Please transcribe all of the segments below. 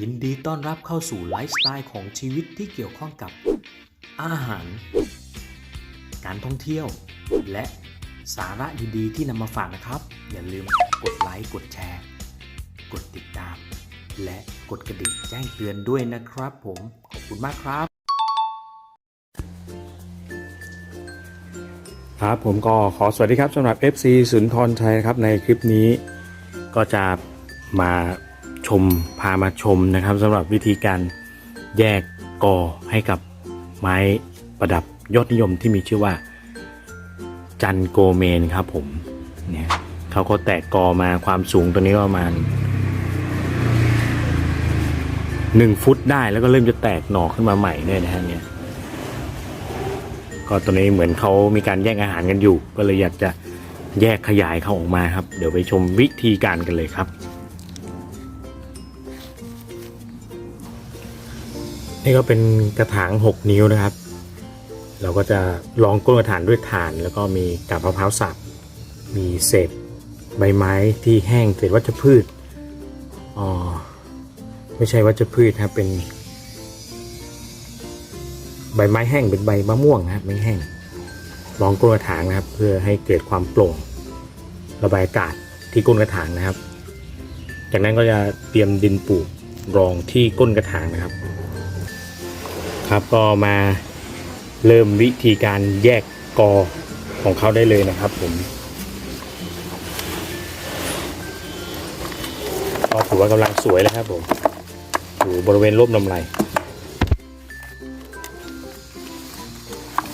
ยินดีต้อนรับเข้าสู่ไลฟ์สไตล์ของชีวิตที่เกี่ยวข้องกับ อาหาร การท่องเที่ยว และสาระดีๆที่นำมาฝากนะครับ อย่าลืมกดไลค์กดแชร์ กดติดตาม และกดกระดิ่งแจ้งเตือนด้วยนะครับ ผมขอบคุณมากครับ ครับผมก็ขอสวัสดีครับสำหรับ FC สุนทรชัยนะครับในคลิปนี้ก็จะมา ชมพามาชมนะครับสำหรับวิธีการแยกกอให้กับไม้ประดับยอดนิยมที่มีชื่อว่า จันโกเมนครับผมเนี่ยเขาก็แตกกอมาความสูงตัวนี้ประมาณ1ฟุตได้แล้วก็เริ่มจะแตกหน่อขึ้นมาใหม่เนี่ยนะฮะเนี่ยก็ตัวนี้เหมือนเขามีการแย่งอาหารกันอยู่ ก็เลยอยากจะแยกขยายเขาออกมาครับ เดี๋ยวไปชมวิธีการกันเลยครับ นี่ก็เป็นกระถาง 6 นิ้วนะครับ เราก็จะรองก้นกระถางด้วยถ่าน แล้วก็มีกาบมะพร้าวสับ มีเศษใบไม้ที่แห้งเศษวัชพืช อ๋อ ไม่ใช่วัชพืชครับ เป็น ใบไม้แห้งเป็นใบมะม่วงนะครับไม่แห้งรองก้นกระถางนะครับ เพื่อให้เกิดความโปร่ง ระบายอากาศที่ก้นกระถางนะครับ จากนั้นก็จะเตรียมดินปลูกรองที่ก้นกระถางนะครับ ครับก็มาเริ่มวิธีการแยกกอของเขาได้เลยนะครับผมก็ถือว่ากำลังสวยแล้วครับผมอยู่บริเวณร่มลำไร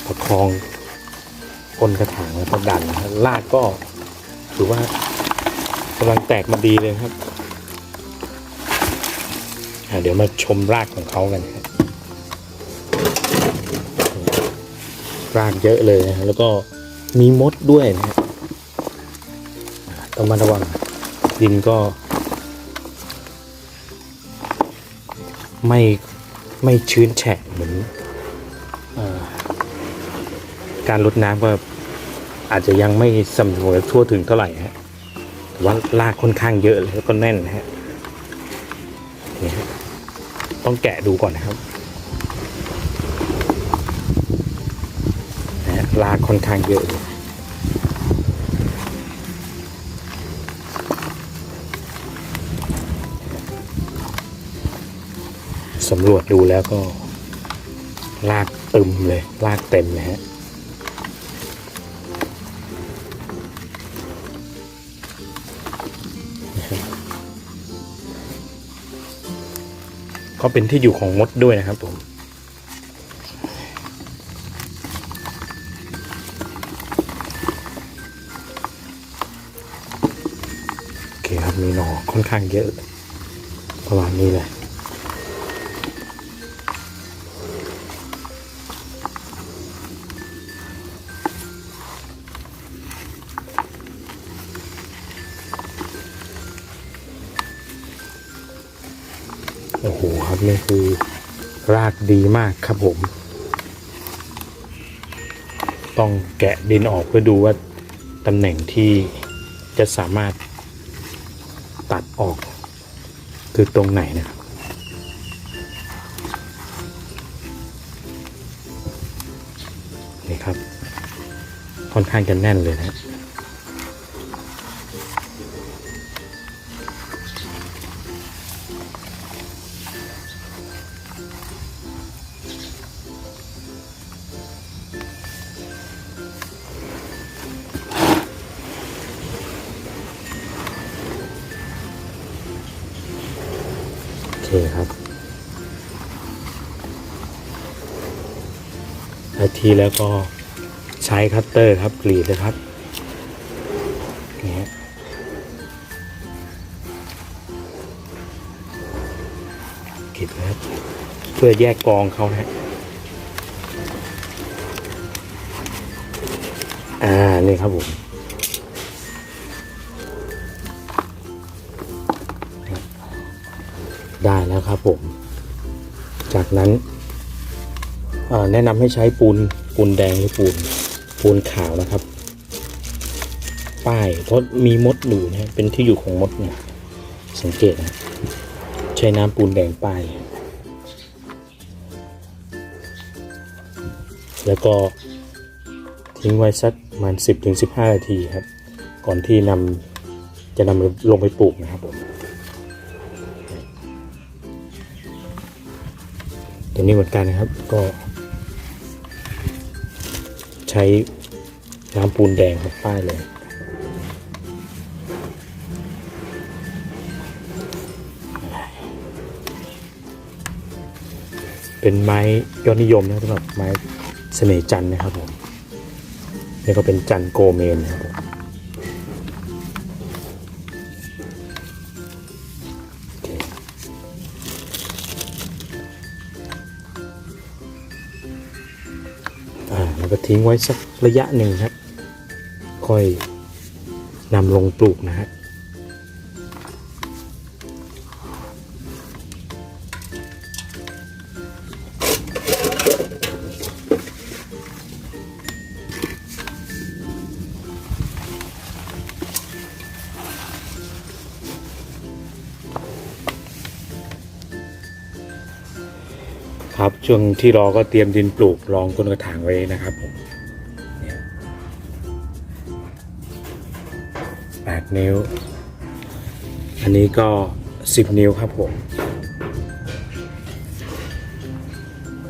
ประคองก้นกระถางแล้วก็ดันนะครับลากก็ถือว่ากำลังแตกมาดีเลยครับ เดี๋ยวมาชมรากของเขากันครับ รากเยอะเลยนะแล้วก็มีมดด้วยนะครับอะต้องมาระวังดินก็ ไม่ไม่ชื้นแฉะเหมือนอการลดน้ำก็อาจจะยังไม่สม่ำเสมอทั่วถึงเท่าไหร่ฮะแต่ว่ารากค่อนข้างเยอะแล้วก็แน่นนะฮะนี่ฮะต้องแกะดูก่อนนะครับ นะฮะราค่อนข้างเยอะเลยสำรวจดูแล้วก็ ลากตึมเลย ลากเต็มเลยฮะก็เป็นที่อยู่ของมดด้วยนะครับผม ค่อนข้างเยอะ ประมาณนี้เลยโอ้โหครับนี่คือรากดีมากครับผม ต้องแกะดินออกเพื่อดูว่าตำแหน่งที่จะสามารถ ตัดออก คือตรงไหนนะครับนี่ครับ ค่อนข้างจะแน่นเลยนะ เคครับนาทีแล้วก็ใช้คัตเตอร์ครับกรีดเลยครับนี่กรีดนะครับ เพื่อแยกกองเขานะอ่า นี่ครับผม ได้แล้วครับผม จากนั้นแนะนำให้ใช้ปูนปูนแดงหรือปูนปูนขาวนะครับ ป้ายเพราะมีมดอยู่นะเป็นที่อยู่ของมดเนี่ยสังเกตนะใช้น้ำปูนแดงป้ายแล้วก็ทิ้งไว้สักประมาณ 10-15ถึง15นาทีครับ ก่อนที่นำจะนำลงไปปลูกนะครับผม ตัวนี้เหมือนกันนะครับก็ ใช้น้ำปูนแดงครับป้ายเลยเป็นไม้ยอดนิยมนะครับสำหรับไม้เสน่จันนะครับผม นี่ก็เป็นจันโกเมนนะครับผม ทิ้งไว้สักระยะหนึ่งครับ ค่อยนำลงปลูกนะฮะ ครับ ช่วงที่รอก็เตรียมดินปลูกรองก้นกระถางไว้นะครับผมแปดนิ้ว อันนี้ก็สิบนิ้วครับผม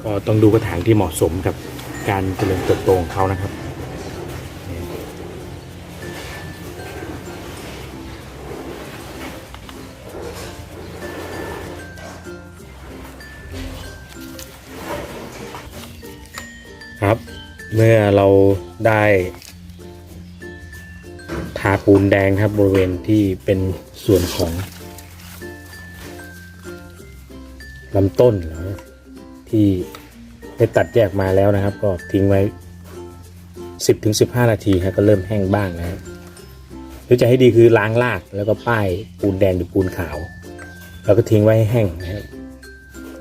ก็ต้องดูกระถางที่เหมาะสมกับการเจริญเติบโตของเขานะครับ เมื่อเราได้ทาปูนแดงครับบริเวณที่เป็นส่วนของลำต้นหรือที่ได้ตัดแยกมาแล้วนะครับ ก็ทิ้งไว้ 10-15 นาทีครับก็เริ่มแห้งบ้างนะครับหรือจะให้ดีคือล้างรากแล้วก็ป้ายปูนแดงหรือปูนขาว แล้วก็ทิ้งไว้ให้แห้งนะครับ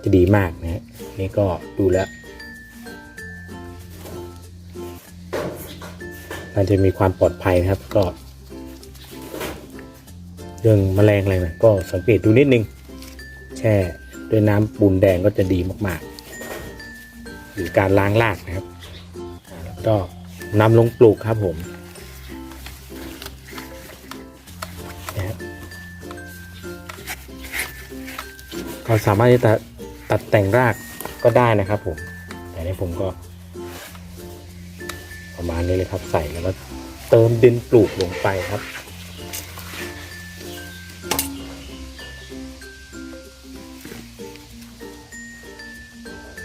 จะดีมากนะฮะนี่ก็ดูแล้ว มันจะมีความปลอดภัยนะครับ ก็ เรื่องแมลงอะไรนะก็สังเกตดูนิดนึง แช่ด้วยน้ำปูนแดงก็จะดีมากๆ หรือการล้างรากนะครับแล้วก็นำลงปลูกครับผมนะครับก็สามารถที่จะตัดแต่งรากก็ได้นะครับผม แต่ในผมก็ ประมาณนี้เลยครับ ใส่แล้วก็เติมดินปลูกลงไปครับ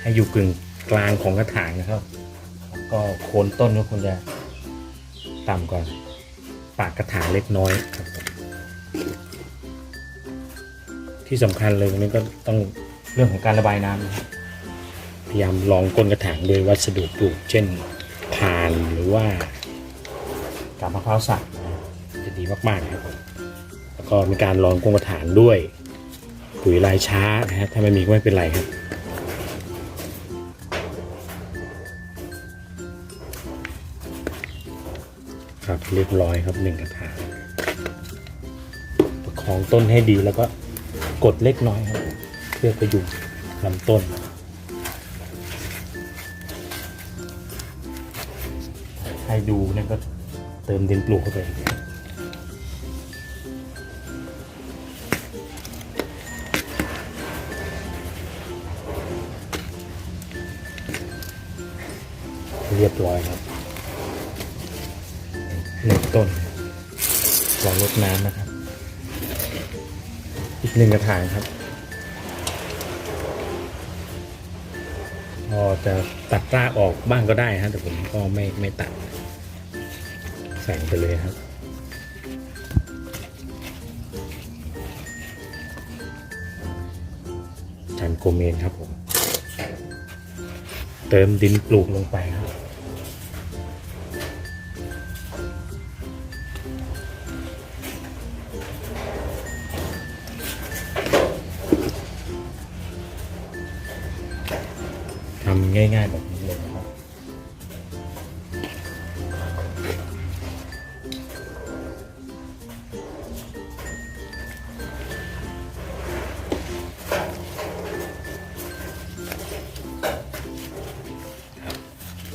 ให้อยู่กึ่งกลางของกระถางนะครับ แล้วก็โคนต้นก็ควรจะต่ำกว่าปากกระถางเล็กน้อยครับที่สำคัญเลยนี้ก็ต้องเรื่องของการระบายน้ำพยายามลองก้นกระถางโดยวัสดุปลูกเช่นานหรือว่ากาบมะพร้าวสับนะจะดีมากๆนะครับผมแล้วก็มีการลองก้นกระถางด้วยปุ๋ยลายช้านะฮะถ้าไม่มีก็ไม่เป็นไรครับครับเรียบร้อยครับหนึ่งกระถางประคองต้นให้ดีแล้วก็กดเล็กน้อยครับ เพื่อประยุงลำต้น ให้ดูเนี่ยก็เติมดินปลูกเข้าไปเรียบร้อยครับหนึ่งต้นรอรดน้ำนะครับ อีกหนึ่งกระถางครับพอจะตัดรากออกบ้างก็ได้ฮะแต่ผมก็ไม่ไม่ตัด ใส่ไปเลยครับ จันโกเมนครับผม เติมดินปลูกลงไปครับทำง่ายๆแบบนี้เลยนะครับ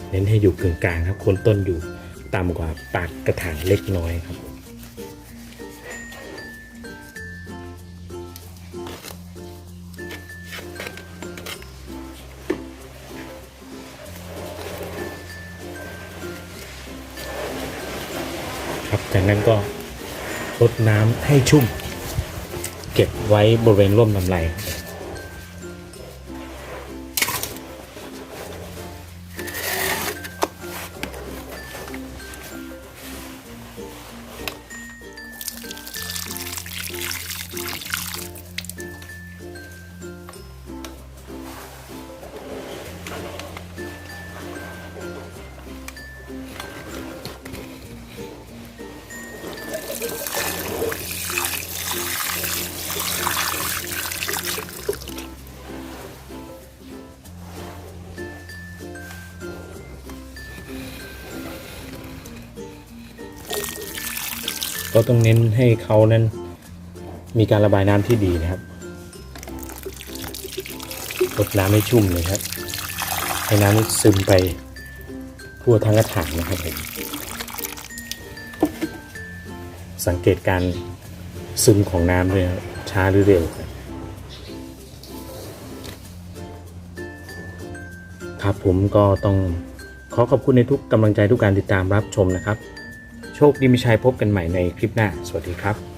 เน้นให้อยู่กึ่งกลางครับโคนต้นอยู่ต่ำกว่าปากกระถางเล็กน้อยครับครับจากนั้นก็รดน้ำให้ชุ่ม เก็บไว้บริเวณร่มลำไร ก็ต้องเน้นให้เขานั้น มีการระบายน้ำที่ดีนะครับรดน้ำให้ชุ่มเลยครับ ให้น้ำซึมไปทั่วทั้งกระถางนะครับผมสังเกตการซึมของน้ำเลยครับช้าหรือเร็วครับครับผมก็ต้องขอขอบคุณในทุกกำลังใจทุกการติดตามรับชมนะครับ โชคดีมีชัยพบกันใหม่ในคลิปหน้า สวัสดีครับ